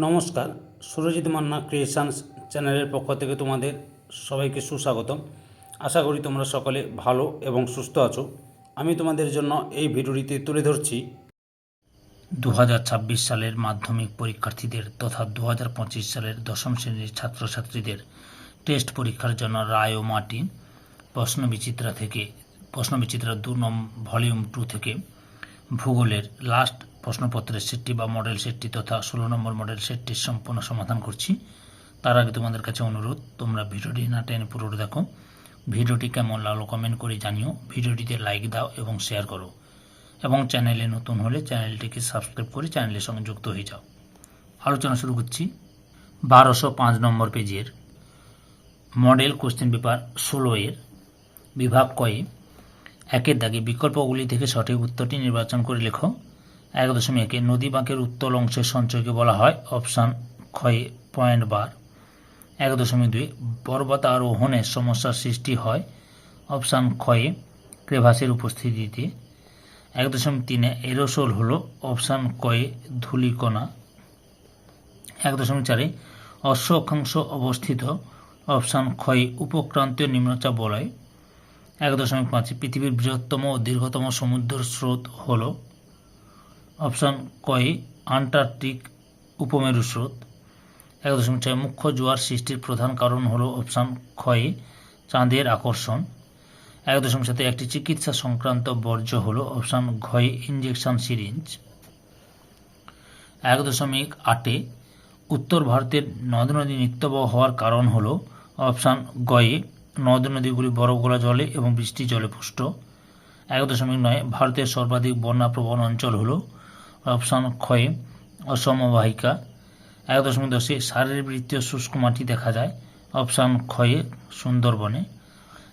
নমস্কার, সুরজিৎ মান্না ক্রিয়েশনস চ্যানেলের পক্ষ থেকে তোমাদের সবাইকে সুস্বাগতম। আশা করি তোমরা সকলে ভালো এবং সুস্থ আছো। আমি তোমাদের জন্য এই ভিডিওটিতে তুলে ধরছি দু হাজার ছাব্বিশ সালের মাধ্যমিক পরীক্ষার্থীদের তথা দু হাজার পঁচিশ সালের দশম শ্রেণির ছাত্রছাত্রীদের টেস্ট পরীক্ষার জন্য রায় ও মাটি প্রশ্নবিচিত্রা থেকে, প্রশ্নবিচিত্রা দু নম ভলিউম টু থেকে ভূগোলের লাস্ট প্রশ্নপত্রের সেটটি বা মডেল সেটটি তথা ষোলো নম্বর মডেল সেটটির সম্পূর্ণ সমাধান করছি। তার আগে তোমাদের কাছে অনুরোধ, তোমরা ভিডিওটি না টেনে পুরোটা দেখো। ভিডিওটি কেমন লাগল কমেন্ট করে জানিও। ভিডিওটিতে লাইক দাও এবং শেয়ার করো। এবং চ্যানেলে নতুন হলে চ্যানেলটিকে সাবস্ক্রাইব করে চ্যানেলের সঙ্গে যুক্ত হয়ে যাও। আলোচনা শুরু করছি। বারোশো পাঁচ নম্বর পেজের মডেল কোশ্চেন পেপার ষোলো এর বিভাগ কয়ে একের দাগে বিকল্পগুলি থেকে সঠিক উত্তরটি নির্বাচন করে লেখো। এক দশমিক নদী বাঁকের উত্তল অংশের সঞ্চয়কে বলা হয়, অপশান ক্ষয়ে পয়েন্ট বার। এক দশমিক দুই পর্বতারোহণের সমস্যার সৃষ্টি হয়, অপশান ক্ষয়ে ক্রেভাসের উপস্থিতিতে। এক দশমিক তিনে, এরোসোল হলো, অপশান কয়ে ধূলিকণা। এক দশমিক চারে অশ্ব অক্ষাংশ অবস্থিত, অপশান ক্ষয়ে উপক্রান্তীয় নিম্নচাপ বলয়। এক দশমিক পাঁচে, পৃথিবীর বৃহত্তম ও দীর্ঘতম সমুদ্র স্রোত হল অপশান কয়ে আন্টার্কটিক উপমেরু স্রোত। এক দশমিক ছয়, মুখ্য জোয়ার সৃষ্টির প্রধান কারণ হল অপশান ক্ষয়ে চাঁদের আকর্ষণ। এক দশমিক সাথে একটি চিকিৎসা সংক্রান্ত বর্জ্য হল অপশান ঘয়ে ইঞ্জেকশন সিরিঞ্জ। এক দশমিক আটে, উত্তর ভারতের নদ নদী নিত্যবহ হওয়ার কারণ হল অপশান গয়ে নদ নদীগুলি বরফগোলা জলে এবং বৃষ্টি জলে পুষ্ট। এক দশমিক নয়, ভারতের সর্বাধিক বন্যাপ্রবণ অঞ্চল হল অপশান ক্ষয়ে অসমবাহিকা। এক দশমিক দশে সারের বৃত্তীয় শুষ্ক মাটি দেখা যায়। অপশান ক্ষয়ে সুন্দরবনে।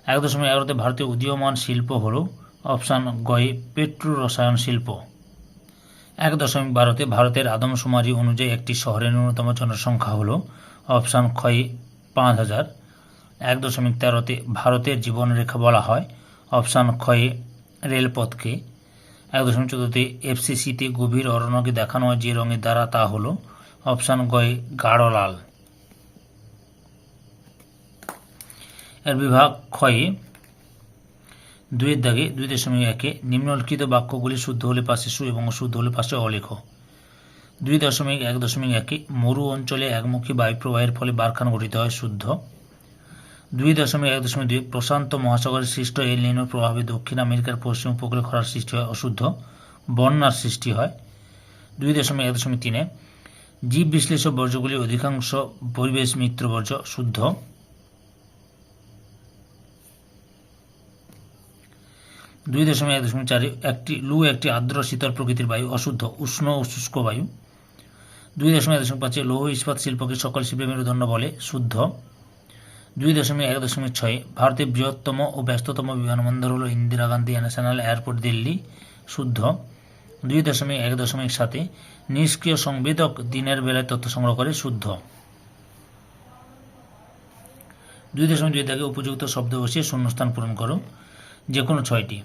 এক দশমিক এগারোতে ভারতীয় উদীয়মান শিল্প হল অপশান গয়ে পেট্রো রসায়ন শিল্প। এক দশমিক বারোতে ভারতের আদমশুমারি অনুযায়ী একটি শহরের ন্যূনতম জনসংখ্যা হল অপশান ক্ষয়ে পাঁচ হাজার। এক দশমিক তেরোতে ভারতের জীবনরেখা বলা হয়। অপশান ক্ষয়ে রেলপথকে। এক দশমিক চোদ্দোতে এফসিসিতে গভীর অরণ্যকে দেখানো হয় যে রঙের দ্বারা, তা হল অপশান গয়ে গাঢ় লাল। এর বিভাগ ক্ষয়ে দুইয়ের দাগে দুই দশমিক একে নিম্নলিখিত বাক্যগুলি শুদ্ধ হলে পাশে সু এবং অশুদ্ধ হলে পাশে অলেখ। দুই দশমিক এক দশমিক একে মরু অঞ্চলে একমুখী বায়ুপ্রবাহের ফলে বারখান গঠিত হয় শুদ্ধ। দুই দশমিক এক দশমিক দুই প্রশান্ত মহাসাগরের সৃষ্ট এল প্রভাবে দক্ষিণ আমেরিকার পশ্চিম উপকূলে খরার সৃষ্টি হয়, অশুদ্ধ বন্যার সৃষ্টি হয়। দুই দশমিক এক দশমিক তিনে জীব বিশ্লেষক বর্জ্যগুলির অধিকাংশ পরিবেশ মিত্র বর্জ্য, শুদ্ধ। দুই দশমিক এক দশমিক চারে একটি লু, একটি আর্দ্র শীতল প্রকৃতির বায়ু, অশুদ্ধ, উষ্ণ ও শুষ্ক বায়ু। দুই দশমিক এক দশমিক পাঁচে লৌহ ইস্পাত শিল্পকে সকল শিল্পের মেরুদণ্ড বলে শুদ্ধ। দুই দশমিক এক দশমিক ছয়, ভারতের বৃহত্তম ও ব্যস্ততম বিমানবন্দর হল ইন্দিরা গান্ধী ন্যাশনাল এয়ারপোর্ট, দিল্লি, শুদ্ধ। দুই দশমিক এক দশমিক সাতে, নিষ্ক্রিয় সংবেদক দিনের বেলায় তথ্য সংগ্রহ করে শুদ্ধ। দুই দশমিক দুই থেকে উপযুক্ত শব্দ বসিয়ে শূন্যস্থান পূরণ করো যে কোনো ছয়টি।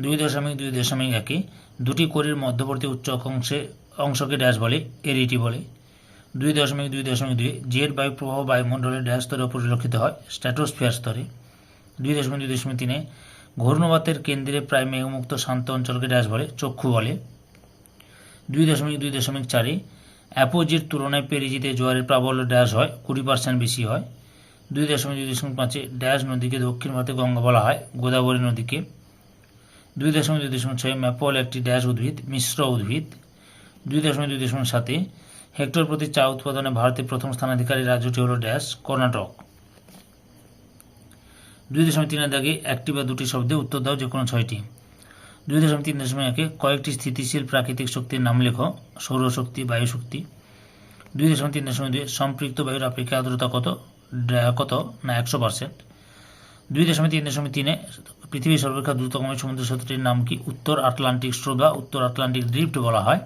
দুই দশমিক দুই দশমিক একে, দুটি কোরের মধ্যবর্তী উচ্চ অংশে অংশকে ড্যাশ বলে এরিটি বলে। দুই দশমিক দুই দশমিক দুই জেট বায়ু প্রবাহ বায়ুমণ্ডলের ড্যাশ স্তরে পরিলক্ষিত হয় স্ট্র্যাটোস্ফিয়ার স্তরে দুই দশমিক দুই দশমিক তিনে ঘূর্ণবাতের কেন্দ্রে প্রায় মেঘমুক্ত শান্ত অঞ্চলকে ড্যাশ বলে চক্ষু বলে দুই দশমিক দুই দশমিক চারে অ্যাপোজির তুলনায় পেরিজিতে জোয়ারের প্রাবল্য ড্যাশ হয় কুড়ি পার্সেন্ট বেশি হয় দুই দশমিক দুই দশমিক পাঁচে ড্যাশ নদীকে দক্ষিণ ভারতে গঙ্গা বলা হয় গোদাবরী নদীকে দুই দশমিক দুই দশমিক ছয় ম্যাপল একটি ড্যাশ উদ্ভিদ মিশ্র উদ্ভিদ দুই দশমিক দুই দশমিক সাতে হেক্টর প্রতি চা উৎপাদনে ভারতের প্রথম স্থানাধিকারী রাজ্যটি হল ড্যাশ, কর্ণাটক। দুই দশমিক তিনের দাগে একটি বা দুটি শব্দে উত্তর দাও যে কোনো ছয়টি। দুই দশমিক তিন দশমিক একে কয়েকটি স্থিতিশীল প্রাকৃতিক শক্তির নাম লেখো সৌরশক্তি বায়ুশক্তি দুই দশমিক তিন দশমিক দুই, সম্পৃক্ত বায়ুর আপেক্ষিক আর্দ্রতা কত? কত? না, একশো পার্সেন্ট। দুই দশমিক তিন দশমিক তিনে পৃথিবীর সর্বাপেক্ষা দ্রুততম সমুদ্র সেতুটির নাম কি উত্তর আটলান্টিক স্রোত বা উত্তর আটলান্টিক ড্রিফট বলা হয়?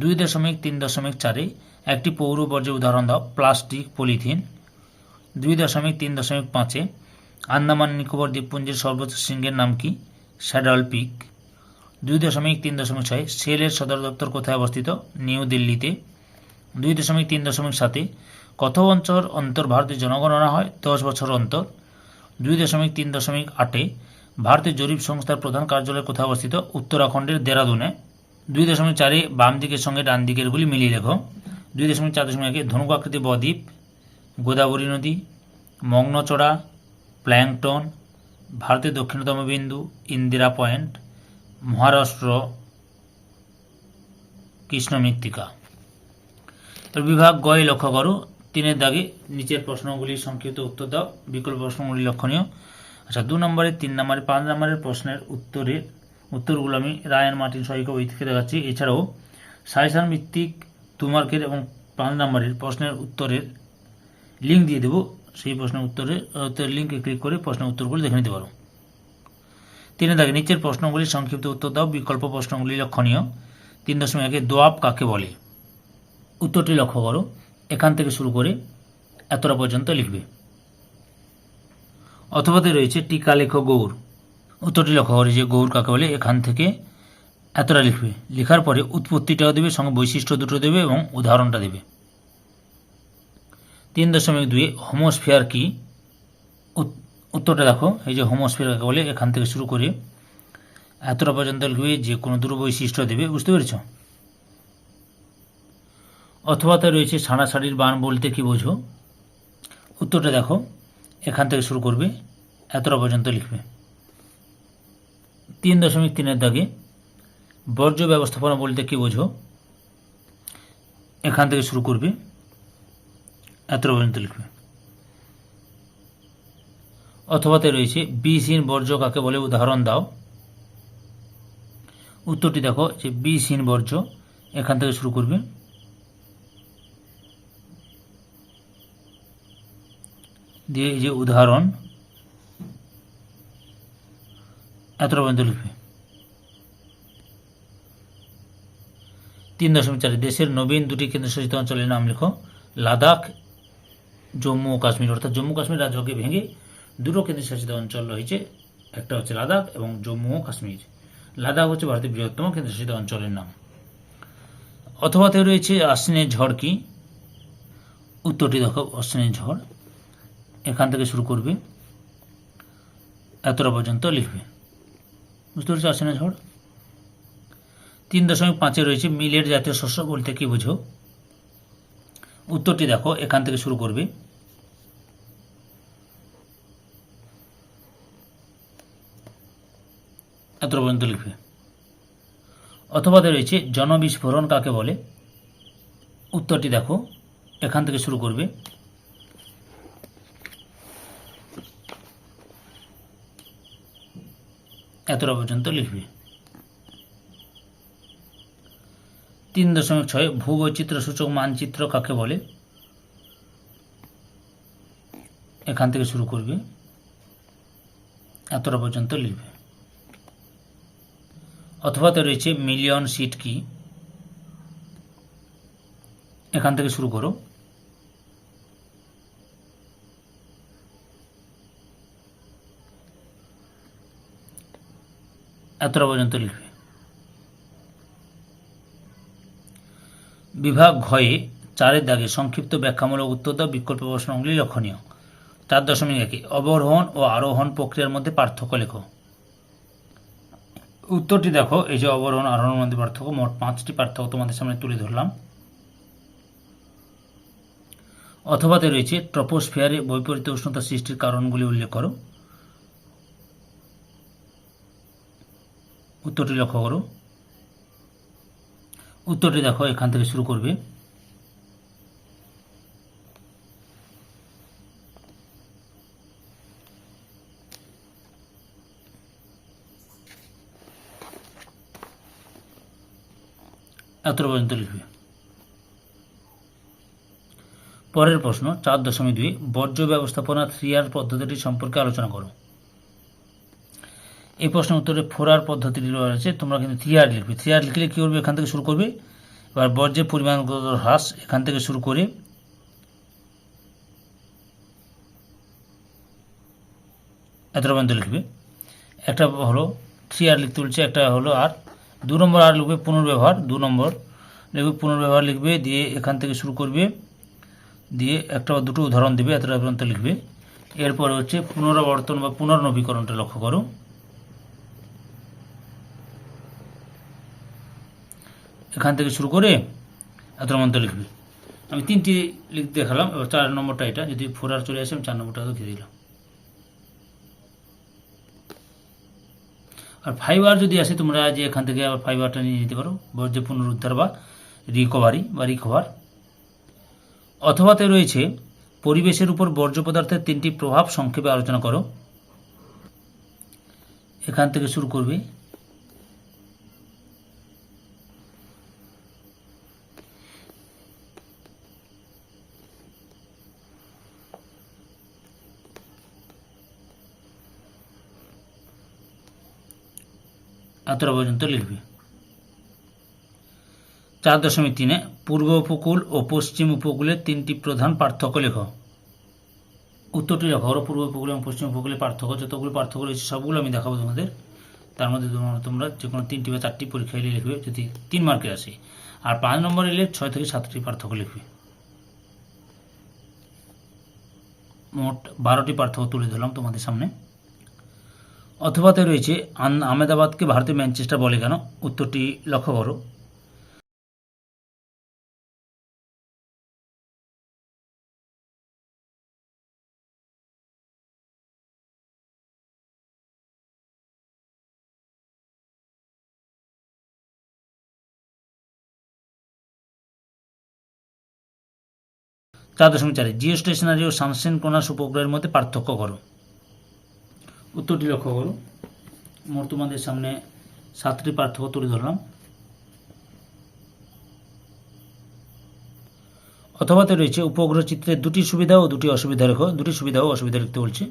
দুই দশমিক তিন দশমিক চারে একটি পৌর বর্জ্যের উদাহরণ দাও, প্লাস্টিক, পলিথিন। দুই দশমিক তিন দশমিক পাঁচে আন্দামান নিকোবর দ্বীপপুঞ্জের সর্বোচ্চ শৃঙ্গের নাম কি? Saddle peak. দুই দশমিক তিন দশমিক ছয়, সেলের সদর দপ্তর কোথায় অবস্থিত? নিউ দিল্লিতে। দুই দশমিক তিন দশমিক সাতে কত অঞ্চল অন্তর ভারতের জনগণনা হয় দশ বছর অন্তর। দুই দশমিক তিন দশমিক আটে ভারতের জরিপ সংস্থার প্রধান কার্যালয় কোথায় অবস্থিত? উত্তরাখণ্ডের দেরাদুনে। দুই দশমিক চারে বাম দিকের সঙ্গে ডান দিকেরগুলি মিলিয়ে লেখো। দুই দশমিক চার দশমিক একে ধনুক আকৃতি বদ্বীপ, গোদাবরী নদী মগ্নচড়া প্ল্যাংটন, ভারতের দক্ষিণতম বিন্দু, ইন্দিরা পয়েন্ট, মহারাষ্ট্র কৃষ্ণ মৃত্তিকা বিভাগ গয়ে লক্ষ্য করো। তিনের দাগে নিচের প্রশ্নগুলির সংক্ষিপ্ত উত্তর দাও। বিকল্প প্রশ্নগুলি লক্ষণীয়। আচ্ছা দু নম্বরে, তিন নম্বরে, পাঁচ নম্বরের প্রশ্নের উত্তরের উত্তরগুলো আমি রায়ন মার্টিন সহিক ওই থেকে দেখাচ্ছি এছাড়াও, সাইসান ভিত্তিক দু মার্কের এবং পাঁচ নাম্বারের প্রশ্নের উত্তরের লিঙ্ক দিয়ে দেবো। সেই প্রশ্নের উত্তরে লিঙ্কে ক্লিক করে প্রশ্নের উত্তরগুলি দেখে নিতে পারো। তিনে দাগে নিচের প্রশ্নগুলির সংক্ষিপ্ত উত্তর দাও, বিকল্প প্রশ্নগুলি লক্ষণীয়। তিন দশমিক একে দোয়াব কাকে বলে? উত্তরটি লক্ষ্য করো। এখান থেকে শুরু করে এতটা পর্যন্ত লিখবে। অথবাতে রয়েছে টিকা লেখ গৌর। উত্তরটি লক্ষ্য করে যে গৌর কাকে বলে? এখান থেকে এতটা লিখবে। লেখার পরে উৎপত্তিটাও দেবে, সঙ্গে বৈশিষ্ট্য দুটো দেবে এবং উদাহরণটা দেবে। তিন দশমিক দুই, হোমোস্ফিয়ার কি? উত- উত্তরটা দেখো, এই যে হোমোস্ফিয়ার কাকে বলে, এখান থেকে শুরু করে এতটা পর্যন্ত লিখবে, যে কোনো দুটো বৈশিষ্ট্য দেবে, বুঝতে পেরেছ? অথবাতে রয়েছে সাড়াসাড়ির বান বলতে কি বোঝো? উত্তরটা দেখো, এখান থেকে শুরু করবে, এতটা পর্যন্ত লিখবে। তিন দশমিক তিনের দাগে বর্জ্য ব্যবস্থাপনা বলতে কি বোঝো? এখান থেকে শুরু করবে, এতটা পর্যন্ত লিখবে। অথবাতে রয়েছে বিষহীন বর্জ্য কাকে বলে? উদাহরণ দাও। উত্তরটি দেখো, যে বিষহীন বর্জ্য এখান থেকে শুরু করবে। দিয়ে যে উদাহরণ এতটা পর্যন্ত লিখবে তিন দশমিক চার, দেশের নবীন দুটি কেন্দ্রশাসিত অঞ্চলের নাম লেখো। লাদাখ, জম্মু ও কাশ্মীর। অর্থাৎ জম্মু কাশ্মীর রাজ্যকে ভেঙে দুটো কেন্দ্রশাসিত অঞ্চল রয়েছে। একটা হচ্ছে লাদাখ এবং জম্মু ও কাশ্মীর। লাদাখ হচ্ছে ভারতের বৃহত্তম কেন্দ্রশাসিত অঞ্চলের নাম। অথবা অথবাতে রয়েছে আশ্বিনের ঝড় কি? উত্তরটি দেখো অশ্বিনের ঝড়। এখান থেকে শুরু করবে। এতটা পর্যন্ত লিখবে। বুঝতে পেরেছ আশ্বিনের ঝড়? তিন দশমিক পাঁচে রয়েছে মিলের জাতীয় শস্য বলতে কি বোঝো? উত্তরটি দেখো, এখান থেকে শুরু করবে। এতটা পর্যন্ত লিখবে। অথবাতে রয়েছে জনবিস্ফোরণ কাকে বলে? উত্তরটি দেখো, এখান থেকে শুরু করবে। এতটা পর্যন্ত লিখবে। তিন দশমিক ছয় ভূবৈচিত্র্য সূচক মানচিত্র কাকে বলে? এখান থেকে শুরু করবে। এতটা পর্যন্ত লিখবে। অথবা তো রয়েছে মিলিয়ন সিট কি এখান থেকে শুরু করো। এতটা পর্যন্ত লিখবে। বিভাগ ঘয়ে চারের দাগে সংক্ষিপ্ত ব্যাখ্যামূলক উত্তর দাও, বিকল্প প্রশ্নগুলি লক্ষণীয়। চার দশমিক একে, অবরোহণ ও আরোহণ প্রক্রিয়ার মধ্যে পার্থক্য লেখো। উত্তরটি দেখো, এই যে অবরোহণ, আরোহণের মধ্যে পার্থক্য, মোট পাঁচটি পার্থক্য তোমাদের সামনে তুলে ধরলাম। অথবাতে রয়েছে, ট্রপোস্ফিয়ারে বৈপরীত্য উষ্ণতা সৃষ্টির কারণগুলি উল্লেখ করো। উত্তরটি লক্ষ্য করো। উত্তরটি দেখো, এখান থেকে শুরু করবে। এত পর্যন্ত লিখবে। পরের প্রশ্ন, চার দশমিক দুই, বর্জ্য ব্যবস্থাপনা থ্রি আর পদ্ধতিটি সম্পর্কে আলোচনা করো। এই প্রশ্নের উত্তরে ফোর আর পদ্ধতিটি রয়েছে। তোমরা কিন্তু থ্রি আর লিখবে। থ্রি আর লিখলে কী করবে? এখান থেকে শুরু করবে। এবার বর্জ্যের পরিমাণগত হ্রাস এখান থেকে শুরু করে এত পর্যন্ত লিখবে। একটা হলো থ্রি আর লিখতে বলছে, একটা হলো আর দু নম্বর আর লিখবে পুনর্ব্যবহার, দু নম্বর লিখবে পুনর্ব্যবহার লিখবে, দিয়ে এখান থেকে শুরু করবে, দিয়ে একটা বা দুটো উদাহরণ দিবে, এতটা পর্যন্ত লিখবে। এরপরে হচ্ছে পুনরাবর্তন বা পুনর্নবীকরণটা লক্ষ্য করো। এখান থেকে শুরু করে এত পর্যন্ত লিখবে। আমি তিনটি লিখতে দেখালাম, এবার চার নম্বরটা এটা, যদি ফোর আর চলে আসে, আমি চার নম্বরটা লিখে দিলাম। আর ফাইবার যদি আসে, তোমরা যে এখান থেকে আবার ফাইবারটা নিয়ে নিতে পারো, বর্জ্য পুনরুদ্ধার বা রিকভারি বা রিকভার অথবাতে রয়েছে, পরিবেশের উপর বর্জ্য পদার্থের তিনটি প্রভাব সংক্ষেপে আলোচনা করো। এখান থেকে শুরু করবে। এতটা পর্যন্ত লিখবে। চার দশমিক তিনে, পূর্ব উপকূল ও পশ্চিম উপকূলের তিনটি প্রধান পার্থক্য লেখ। উত্তরটি লেখো ওরা পূর্ব উপকূল এবং পশ্চিম উপকূলের পার্থক্য, যতগুলো পার্থক্য রয়েছে সবগুলো আমি দেখাবো তোমাদের। তার মধ্যে তোমরা যে কোনো তিনটি বা চারটি পরীক্ষা এলে লিখবে, যদি তিন মার্কে আসে। আর পাঁচ নম্বর এলে ছয় থেকে সাতটি পার্থক্য লিখবে। মোট বারোটি পার্থক্য তুলে ধরলাম তোমাদের সামনে। অথবাতে রয়েছে আন- আহমেদাবাদকে ভারতের ম্যানচেস্টার বলে কেন উত্তরটি লক্ষ্য করো চার দশমিক চারে জিও স্টেশনারি ও সানসেন কোনাস উপগ্রহের মধ্যে পার্থক্য করো উত্তরটি লক্ষ্য করো মোট তোমাদের সামনে সাতটি পার্থক্য তুলে ধরলাম। অথবাতে রয়েছে উপগ্রহ চিত্রে দুটি সুবিধা ও দুটি অসুবিধা রেখো। দুটি সুবিধা ও অসুবিধা লিখতে বলছে।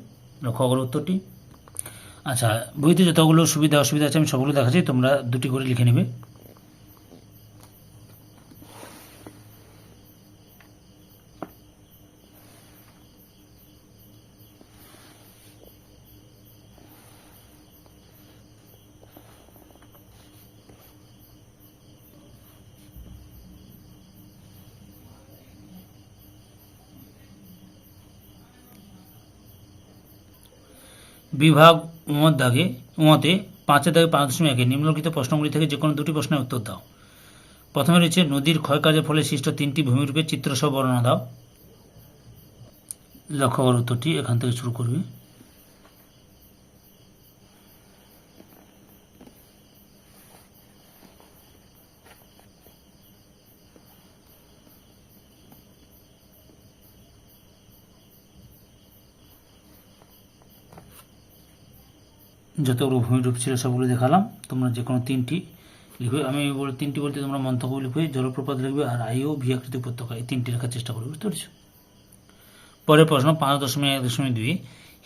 লক্ষ্য করো উত্তরটি। আচ্ছা বইতে যতগুলো সুবিধা অসুবিধা আছে আমি সবগুলো দেখাচ্ছি, তোমরা দুটি করে লিখে নেবে। বিভাগ দাগে, উমতে পাঁচের দাগে পাঁচ দশমিক একে। নিম্নলিখিত প্রশ্নগুলি থেকে যে কোনো দুটি প্রশ্নের উত্তর দাও। প্রথমে রয়েছে, নদীর ক্ষয়কাজের ফলে সৃষ্ট তিনটি ভূমিরূপের চিত্রসহ বর্ণনা দাও। লক্ষ্য কর উত্তরটি, এখান থেকে শুরু করবে। যতগুলো ভূমিরূপ ছিল সবগুলো দেখালাম। তোমরা যে কোনো তিনটি লিখবে। আমি বলে তিনটি বলতে তোমরা মন্তব্য লিখবে, জলপ্রপাত লিখবে আর আইও ভি আকৃতি উপত্যকা। এই তিনটি লেখার চেষ্টা করবে, বুঝতে পেরেছ? পরের প্রশ্ন, পাঁচ দশমিক এক দশমিক দুই।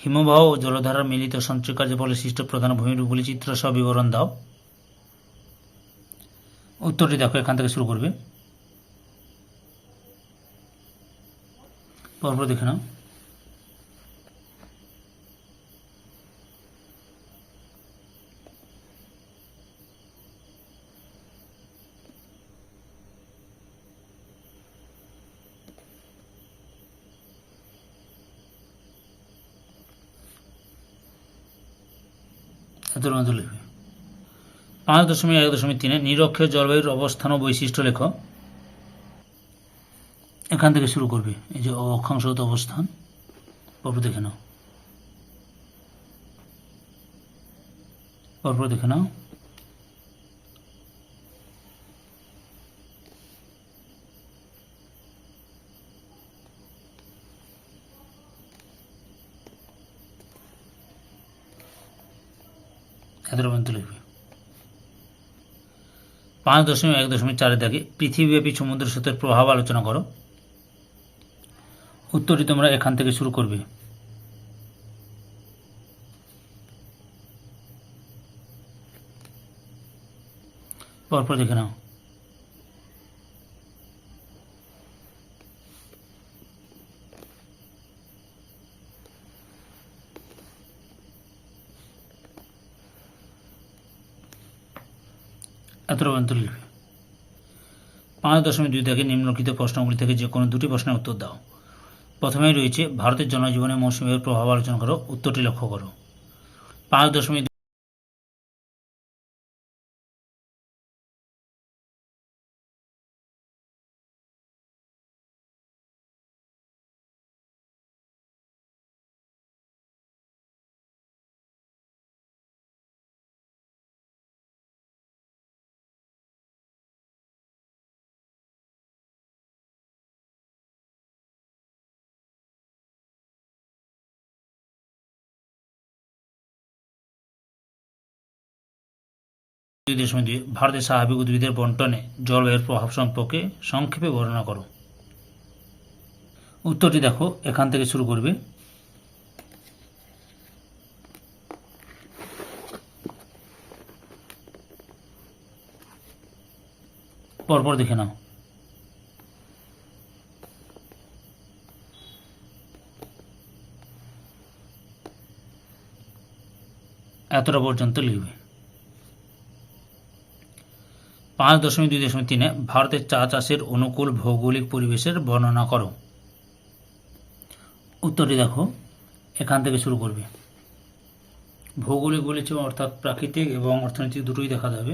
হিমবাহ ও জলধারার মিলিত সঞ্চয় কার্যের ফলে সৃষ্ট প্রধান ভূমিরূপগুলি চিত্র সহ বিবরণ দাও। উত্তরটি দেখো, এখান থেকে শুরু করবে। পরপর দেখে নাও। এত মতো লিখবে। পাঁচ দশমিক এক দশমিক তিনে নিরক্ষীয় জলবায়ুর অবস্থান ও বৈশিষ্ট্য লেখ। এখান থেকে শুরু করবে। এই যে অক্ষাংশগত অবস্থান, পরপর দেখে নাও। পরপর দেখে নাও এতটা পর্যন্ত লিখবে পাঁচ দশমিক এক দশমিক চারে দাগে পৃথিবীব্যাপী সমুদ্র স্রোতের প্রভাব আলোচনা করো। উত্তরটি তোমরা এখান থেকে শুরু করবে। পরপর দেখে নাও। এতটা লিখবে পাঁচ দশমিক দুই থেকে নিম্নলিখিত প্রশ্নগুলি থেকে যে কোনো দুটি প্রশ্নের উত্তর দাও। প্রথমেই রয়েছে, ভারতের জনজীবনে মৌসুমের প্রভাব আলোচনা করো। উত্তরটি লক্ষ্য করো। পাঁচ দশমিক দশমিক ভারতের স্বাভাবিক উদ্ভিদের বন্টনে জলবায়ুর প্রভাব সম্পর্কে সংক্ষেপে বর্ণনা করো। উত্তরটি দেখো, এখান থেকে শুরু করবে। পরপর দেখে নাও। এতটা পর্যন্ত লিখবে। পাঁচ দশমিক দুই দশমিক তিনে ভারতের চা চাষের অনুকূল ভৌগোলিক পরিবেশের বর্ণনা করো। উত্তরটি দেখো, এখান থেকে শুরু করবে। ভৌগোলিক বলেছে অর্থাৎ প্রাকৃতিক এবং অর্থনৈতিক দুটোই দেখা যাবে।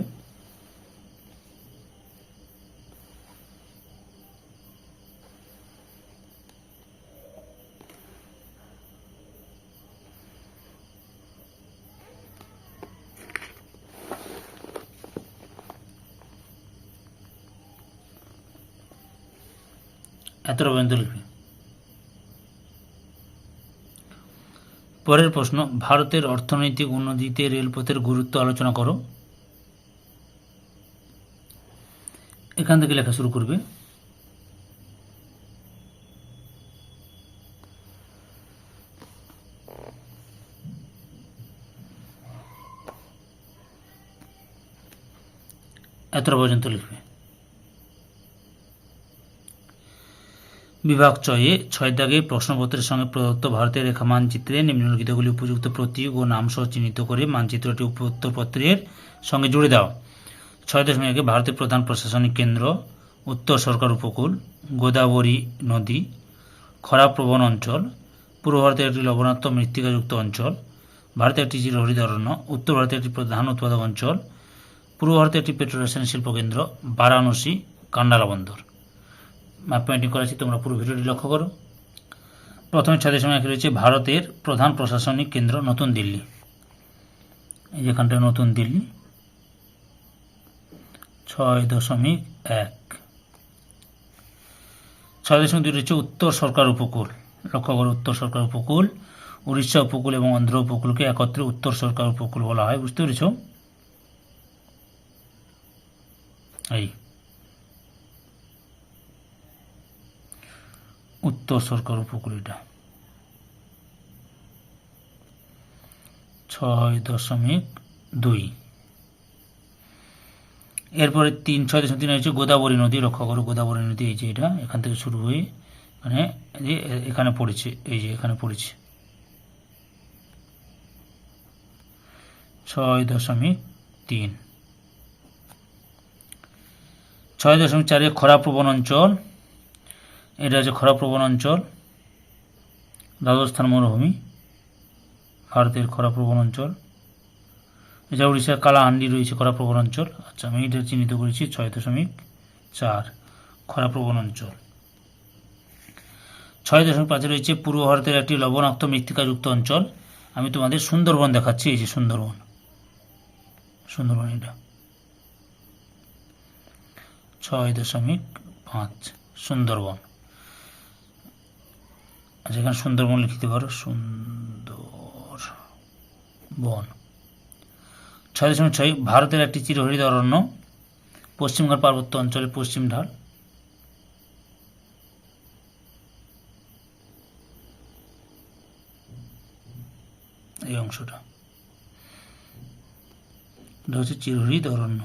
এতটা পর্যন্ত লিখবে পরের প্রশ্ন, ভারতের অর্থনৈতিক উন্নতিতে রেলপথের গুরুত্ব আলোচনা করো। এখান থেকে লেখা শুরু করবে। এতটা পর্যন্ত লিখবে। বিভাগ ছয়ে ছয় দাগে প্রশ্নপত্রের সঙ্গে প্রদত্ত ভারতের রেখা মানচিত্রে নিম্নলিখিতগুলি উপযুক্ত প্রতীক ও নামসহ চিহ্নিত করে মানচিত্রটি উত্তরপত্রের সঙ্গে জুড়ে দাও। ছয় দশমিক একে ভারতের প্রধান প্রশাসনিক কেন্দ্র, উত্তর সরকার উপকূল, গোদাবরী নদী খরাপ্রবণ অঞ্চল, পূর্ব ভারতের একটি লবণাক্ত মৃত্তিকাযুক্ত অঞ্চল, ভারতের একটি চিরহরিত অরণ্য উত্তর ভারতের একটি প্রধান উৎপাদক অঞ্চল, পূর্ব ভারতের একটি পেট্রোরাসায়নিক শিল্পকেন্দ্র, বারাণসী, কান্ডালা বন্দর। ম্যাপ পয়েন্টিং করেছি, তোমরা পুরো ভিডিওটি লক্ষ্য করো। প্রথমে দশমিক এক রয়েছে ভারতের প্রধান প্রশাসনিক কেন্দ্র, নতুন দিল্লি। এই যেখানটা নতুন দিল্লি। ছয় দশমিক এক। ছয় দশমিক দুই রয়েছে উত্তর সরকার উপকূল। লক্ষ্য করো, উত্তর সরকার উপকূল, উড়িষ্যা উপকূল এবং অন্ধ্র উপকূলকে একত্রে উত্তর সরকার উপকূল বলা হয়, বুঝতে পেরেছ? এই। উত্তর সরকার উপকূল এটা ছয় দশমিক দুই। এরপরে তিন, ছয় দশমিক তিন হচ্ছে গোদাবরী নদী, রক্ষা করো গোদাবরী নদী, এই যে এটা, এখান থেকে শুরু হয়ে মানে এখানে পড়েছে, এই যে এখানে পড়েছে। ছয় দশমিক তিন। ছয় দশমিক চারে খরাপ্রবণ অঞ্চল এটা হচ্ছে খরাপ্রবণ অঞ্চল রাজস্থান মরুভূমি, ভারতের খরাপ্রবণ অঞ্চল। এছাড়া উড়িষ্যার কালাহান্ডি রয়েছে খরাপ্রবণ অঞ্চল। আচ্ছা আমি এটা চিহ্নিত করেছি, ছয় দশমিক চার খরাপ্রবণ অঞ্চল। ছয় দশমিক পাঁচে রয়েছে পূর্ব ভারতের একটি লবণাক্ত মৃত্তিকাযুক্ত অঞ্চল। আমি তোমাদের সুন্দরবন দেখাচ্ছি, এই যে সুন্দরবন। সুন্দরবন এটা। ছয় দশমিক পাঁচ সুন্দরবন। আচ্ছা এখানে সুন্দরবন লিখতে পারো। সুন্দর বন। ছয় দশমিক ছয়, ভারতের একটি চিরহরিত অরণ্য পশ্চিমঘাট পার্বত্য অঞ্চলের পশ্চিম ঢাল। এই অংশটা। এটা হচ্ছে চিরহরিত অরণ্য।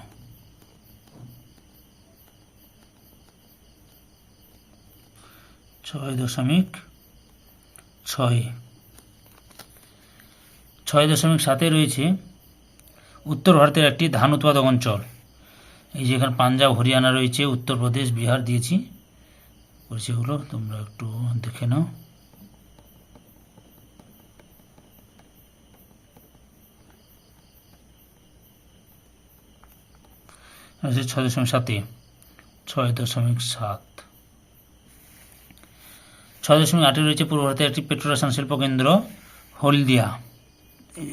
ছয় দশমিক ছয়। ছয় দশমিক সাতে রয়েছে উত্তর ভারতের একটি ধান উৎপাদক অঞ্চল। এই যে এখানে পাঞ্জাব, হরিয়ানা রয়েছে উত্তরপ্রদেশ বিহার দিয়েছি। পরিচয়গুলো তোমরা একটু দেখে নাও। আছে ছয় দশমিক সাতে, ছয় দশমিক সাত। ছয় দশমিক আটে রয়েছে পূর্ব ভারতের একটি পেট্রোরাসায়ন শিল্প কেন্দ্র হলদিয়া।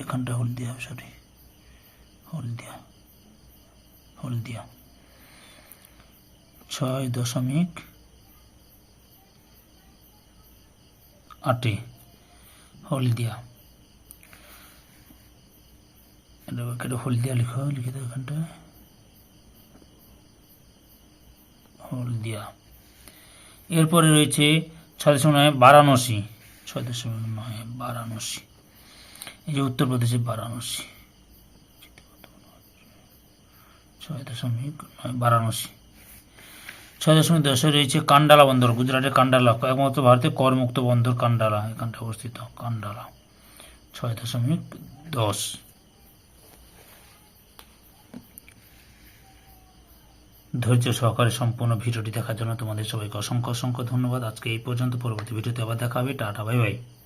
এখানটা হলদিয়া সরি হলদিয়া। হলদিয়া। ছয় দশমিক আটে হলদিয়া। এটা হলদিয়া লিখো লিখে দাও এখানটায় হলদিয়া। এরপরে রয়েছে ছয় দশমিক নয়, বারাণসী। ছয় দশমিক নয়, বারাণসী। এই যে উত্তরপ্রদেশের বারাণসী। ছয় দশমিক নয়, বারাণসী। ছয় দশমিক দশে রয়েছে কান্ডালা বন্দর, গুজরাটের কান্ডালা, একমাত্র ভারতের করমুক্ত বন্দর কান্ডালা এখানটা অবস্থিত কান্ডালা। ছয় দশমিক দশ। ধৈর্য সহকারে সম্পূর্ণ ভিডিওটি দেখার জন্য তোমাদের সবাইকে অসংখ্য অসংখ্য ধন্যবাদ। আজকে এই পর্যন্ত, পরবর্তী ভিডিওতে আবার দেখা হবে। Tata, bye bye.